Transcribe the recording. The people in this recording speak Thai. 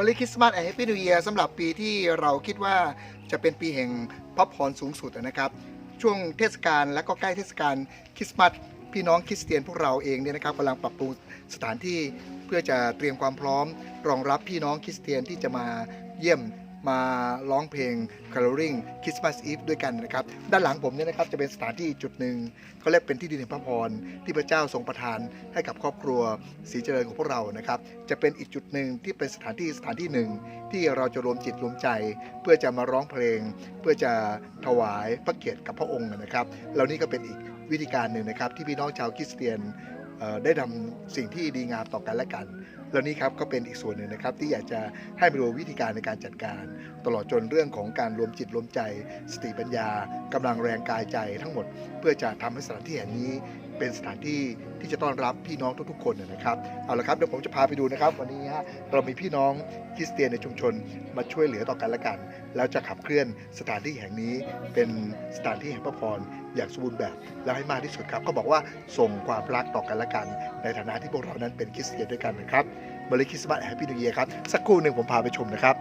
มริคริสต์มาสแอนด์แฮปปี้นิวเอียร์สำหรับปีที่เราคิดว่าจะเป็นปีแห่งพระพรสูงสุดนะครับ ช่วงเทศกาลและก็ใกล้เทศกาลคริสต์มาสพี่น้องคริสเตียนพวกเราเองเนี่ยนะครับกำลังปรับปรุงสถานที่เพื่อจะเตรียมความพร้อม รองรับพี่น้องคริสเตียนที่จะมาเยี่ยม มาร้องเพลง Caroling Christmas Eve ด้วยกันนะครับ ด้านหลังผมเนี่ยนะครับจะเป็นสถานที่จุดหนึ่งเขาเรียกเป็นที่ดินแห่งพระพรที่พระเจ้าทรงประทานให้กับครอบครัวศรีเจริญของพวกเรานะครับ จะเป็นอีกจุดหนึ่งที่เป็นสถานที่สถานที่หนึ่ง ที่เราจะรวมจิตรวมใจ เพื่อจะมาร้องเพลง เพื่อจะถวายพระเกียรติกับพระองค์นะครับ เหล่านี้ก็เป็นอีกวิธีการหนึ่งนะครับ ที่พี่น้องชาวคริสเตียน ได้ทำสิ่งที่ดีงามต่อกันและกันเหล่านี้ครับก็เป็นอีกส่วนหนึ่งนะครับที่อยากจะให้มาดูวิธีการในการจัดการ ตลอดจนเรื่องของการรวมจิตรวมใจ สติปัญญากำลังแรงกายใจทั้งหมด เพื่อจะทำให้สถานที่แห่งนี้เป็นสถานที่ที่จะต้อนรับพี่น้องทุกๆคนนะครับเอาละครับเดี๋ยวผมจะพาไปดูนะครับ วันนี้ฮะเรามีพี่น้องคริสเตียนในชุมชนมาช่วยเหลือต่อกันและกัน แล้วจะขับเคลื่อนสถานที่แห่งนี้เป็นสถานที่แห่งพระพร อย่างสมบูรณ์แบบ และให้มากที่สุดครับ ก็บอกว่าส่งความรักต่อกันและกัน ในฐานะที่พวกเรานั้นเป็นคริสเตียนด้วยกันนะครับบริคริสต์มาสแฮปปี้นิวเยียร์ครับ สักครู่หนึ่งผมพาไปชมนะครับ